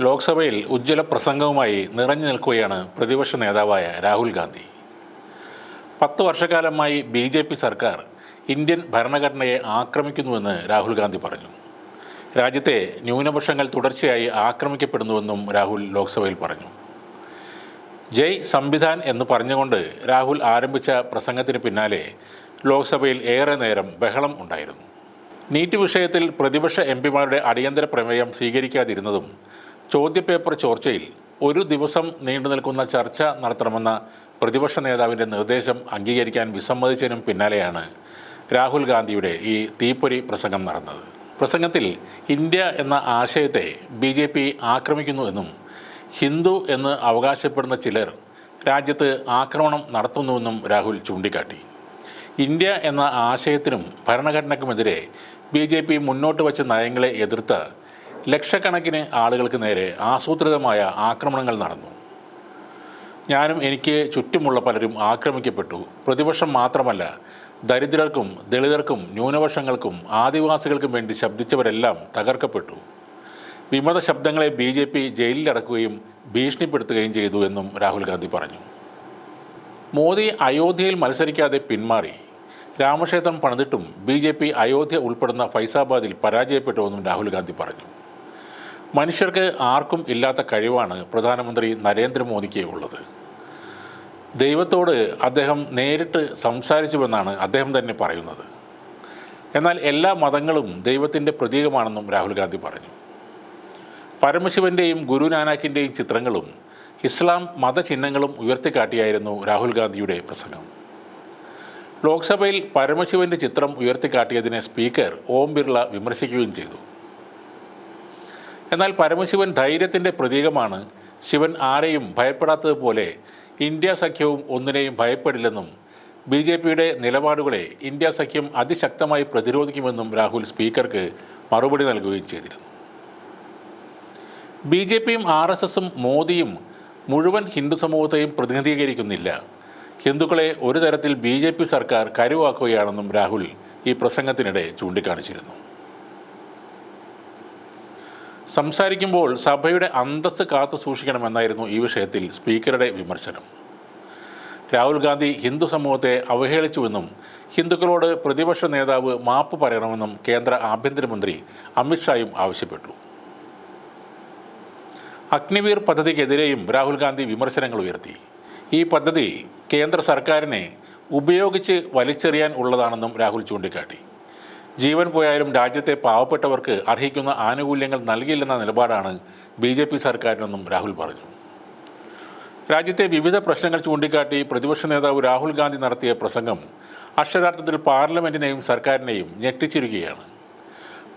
ലോക്സഭയിൽ ഉജ്ജ്വല പ്രസംഗവുമായി നിറഞ്ഞു നിൽക്കുകയാണ് പ്രതിപക്ഷ നേതാവായ രാഹുൽ ഗാന്ധി. പത്ത് വർഷക്കാലമായി ബി ജെ പി സർക്കാർ ഇന്ത്യൻ ഭരണഘടനയെ ആക്രമിക്കുന്നുവെന്ന് രാഹുൽ ഗാന്ധി പറഞ്ഞു. രാജ്യത്തെ ന്യൂനപക്ഷങ്ങൾ തുടർച്ചയായി ആക്രമിക്കപ്പെടുന്നുവെന്നും രാഹുൽ ലോക്സഭയിൽ പറഞ്ഞു. ജയ് സംവിധാൻ എന്ന് പറഞ്ഞുകൊണ്ട് രാഹുൽ ആരംഭിച്ച പ്രസംഗത്തിന് പിന്നാലെ ലോക്സഭയിൽ ഏറെ നേരം ബഹളം ഉണ്ടായിരുന്നു. നീറ്റ് വിഷയത്തിൽ പ്രതിപക്ഷ എം പിമാരുടെ അടിയന്തര പ്രമേയം സ്വീകരിക്കാതിരുന്നതും ചോദ്യപേപ്പർ ചോർച്ചയിൽ ഒരു ദിവസം നീണ്ടു നിൽക്കുന്ന ചർച്ച നടത്തണമെന്ന പ്രതിപക്ഷ നേതാവിന്റെ നിർദ്ദേശം അംഗീകരിക്കാൻ വിസമ്മതിച്ചതിനും പിന്നാലെയാണ് രാഹുൽ ഗാന്ധിയുടെ ഈ തീപ്പൊരി പ്രസംഗം നടന്നത്. പ്രസംഗത്തിൽ ഇന്ത്യ എന്ന ആശയത്തെ ബി ജെ പി ആക്രമിക്കുന്നുവെന്നും ഹിന്ദു എന്ന് അവകാശപ്പെടുന്ന ചിലർ രാജ്യത്ത് ആക്രമണം നടത്തുന്നുവെന്നും രാഹുൽ ചൂണ്ടിക്കാട്ടി. ഇന്ത്യ എന്ന ആശയത്തിനും ഭരണഘടനയ്ക്കുമെതിരെ ബി ജെ പി മുന്നോട്ട് വച്ച നയങ്ങളെ എതിർത്ത് ലക്ഷക്കണക്കിന് ആളുകൾക്ക് നേരെ ആസൂത്രിതമായ ആക്രമണങ്ങൾ നടന്നു. ഞാനും എനിക്ക് ചുറ്റുമുള്ള പലരും ആക്രമിക്കപ്പെട്ടു. പ്രതിപക്ഷം മാത്രമല്ല ദരിദ്രർക്കും ദളിതർക്കും ന്യൂനപക്ഷങ്ങൾക്കും ആദിവാസികൾക്കും വേണ്ടി ശബ്ദിച്ചവരെല്ലാം തകർക്കപ്പെട്ടു. വിമത ശബ്ദങ്ങളെ ബി ജെ പി ജയിലിലടക്കുകയും ഭീഷണിപ്പെടുത്തുകയും ചെയ്തു എന്നും രാഹുൽ ഗാന്ധി പറഞ്ഞു. മോദി അയോധ്യയിൽ മത്സരിക്കാതെ പിന്മാറി. രാമക്ഷേത്രം പണിതിട്ടും ബി ജെ പി അയോധ്യ ഉൾപ്പെടുന്ന ഫൈസാബാദിൽ പരാജയപ്പെട്ടുവെന്നും രാഹുൽ ഗാന്ധി പറഞ്ഞു. മനുഷ്യർക്ക് ആർക്കും ഇല്ലാത്ത കഴിവാണ് പ്രധാനമന്ത്രി നരേന്ദ്രമോദിക്ക് ഉള്ളത്. ദൈവത്തോട് അദ്ദേഹം നേരിട്ട് സംസാരിച്ചുവെന്നാണ് അദ്ദേഹം തന്നെ പറയുന്നത്. എന്നാൽ എല്ലാ മതങ്ങളും ദൈവത്തിന്റെ പ്രതീകമാണെന്നും രാഹുൽ ഗാന്ധി പറഞ്ഞു. പരമശിവന്റെയും ഗുരുനാനാക്കിന്റെയും ചിത്രങ്ങളും ഇസ്ലാം മതചിഹ്നങ്ങളും ഉയർത്തിക്കാട്ടിയായിരുന്നു രാഹുൽ ഗാന്ധിയുടെ പ്രസംഗം. ലോക്സഭയിൽ പരമശിവന്റെ ചിത്രം ഉയർത്തിക്കാട്ടിയതിനെ സ്പീക്കർ ഓം ബിർള വിമർശിക്കുകയും ചെയ്തു. എന്നാൽ പരമശിവൻ ധൈര്യത്തിന്റെ പ്രതീകമാണ്. ശിവൻ ആരെയും ഭയപ്പെടാത്തതുപോലെ ഇന്ത്യ സഖ്യവും ഒന്നിനെയും ഭയപ്പെടില്ലെന്നും ബി ജെ പിയുടെ നിലപാടുകളെ ഇന്ത്യ സഖ്യം അതിശക്തമായി പ്രതിരോധിക്കുമെന്നും രാഹുൽ സ്പീക്കർക്ക് മറുപടി നൽകുകയും ചെയ്തിരുന്നു. ബി ജെ പിയും ആർ എസ് എസും മോദിയും മുഴുവൻ ഹിന്ദു സമൂഹത്തെയും പ്രതിനിധീകരിക്കുന്നില്ല. ഹിന്ദുക്കളെ ഒരു തരത്തിൽ ബി ജെ പി സർക്കാർ കരുവാക്കുകയാണെന്നും രാഹുൽ ഈ പ്രസംഗത്തിനിടെ ചൂണ്ടിക്കാണിച്ചിരുന്നു. സംസാരിക്കുമ്പോൾ സഭയുടെ അന്തസ്സ് കാത്തു സൂക്ഷിക്കണമെന്നായിരുന്നു ഈ വിഷയത്തിൽ സ്പീക്കറുടെ വിമർശനം. രാഹുൽ ഗാന്ധി ഹിന്ദു സമൂഹത്തെ അവഹേളിച്ചുവെന്നും ഹിന്ദുക്കളോട് പ്രതിപക്ഷ നേതാവ് മാപ്പ് പറയണമെന്നും കേന്ദ്ര ആഭ്യന്തരമന്ത്രി അമിത്ഷായും ആവശ്യപ്പെട്ടു. അഗ്നിവീർ പദ്ധതിക്കെതിരെയും രാഹുൽ ഗാന്ധി വിമർശനങ്ങൾ ഉയർത്തി. ഈ പദ്ധതി കേന്ദ്ര സർക്കാരിനെ ഉപയോഗിച്ച് വലിച്ചെറിയാൻ ഉള്ളതാണെന്നും രാഹുൽ ചൂണ്ടിക്കാട്ടി. ജീവൻ പോയാലും രാജ്യത്തെ പാവപ്പെട്ടവർക്ക് അർഹിക്കുന്ന ആനുകൂല്യങ്ങൾ നൽകിയില്ലെന്ന നിലപാടാണ് ബി ജെ പി സർക്കാരിനെന്നും രാഹുൽ പറഞ്ഞു. രാജ്യത്തെ വിവിധ പ്രശ്നങ്ങൾ ചൂണ്ടിക്കാട്ടി പ്രതിപക്ഷ നേതാവ് രാഹുൽ ഗാന്ധി നടത്തിയ പ്രസംഗം അക്ഷരാർത്ഥത്തിൽ പാർലമെന്റിനെയും സർക്കാരിനെയും ഞെട്ടിച്ചിരിക്കുകയാണ്.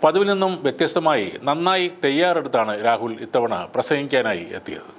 പതിവിൽ നിന്നും വ്യത്യസ്തമായി നന്നായി തയ്യാറെടുത്താണ് രാഹുൽ ഇത്തവണ പ്രസംഗിക്കാനായി എത്തിയത്.